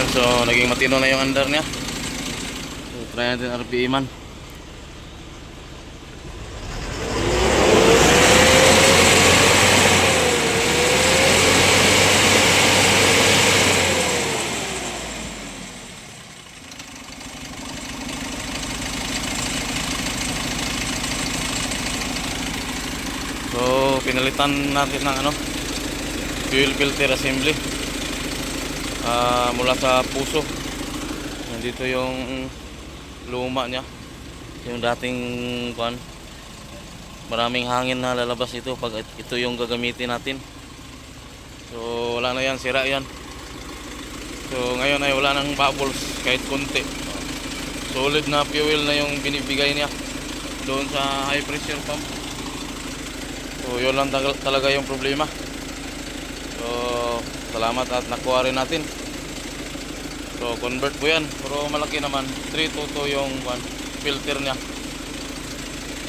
Ayan, so naging matino na yung under niya. So try natin RPE man. So pinalitan natin ng ano fuel filter assembly Ah, mula sa puso. Nandito yung luma niya. Yung dating kwan maraming hangin na lalabas ito pag ito yung gagamitin natin. So wala na yan sira yan. So ngayon ay wala nang bubbles kahit konti. Solid na fuel na yung binibigay niya doon sa high pressure pump. So yun lang talaga yung problema so salamat at nakuha rin natin. So convert po yan. Pero malaki naman. 322 yung one, filter niya.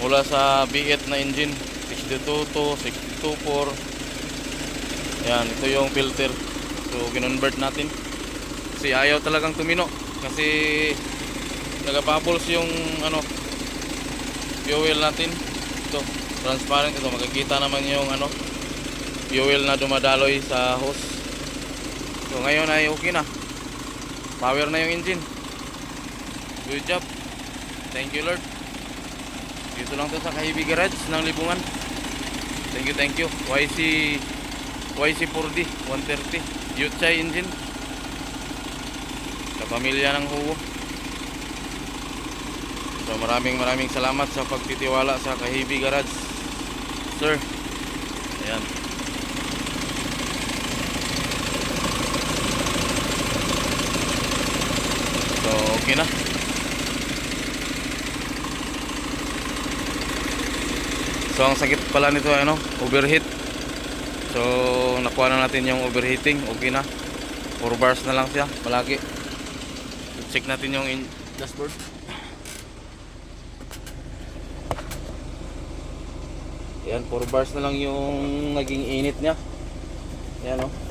Mula sa V8 na engine 622 624 yan ito yung filter. So kinonvert natin. Kasi ayaw talagang tumino. Kasi nagabubbles yung ano fuel natin. Ito transparent. Ito makikita naman yung ano fuel na dumadaloy sa hose. So ngayon ay okay na. Power na yung engine. Good job. Thank you Lord. Dito lang to sa Kahibi Garage ng Libungan. Thank you thank you. YC YC4D 130 Yuchay engine. Kapamilya ng Hugo. So maraming maraming salamat sa pagtitiwala sa Kahibi Garage. Sir. Ayan So, okay na. So, ang sakit pala nito ano, overheat. So, nakuha na natin yung overheating. Okay na. 4 bars na lang siya, palagi. Check natin yung dashboard. Yan, 4 bars na lang yung naging init niya. Yan, oh.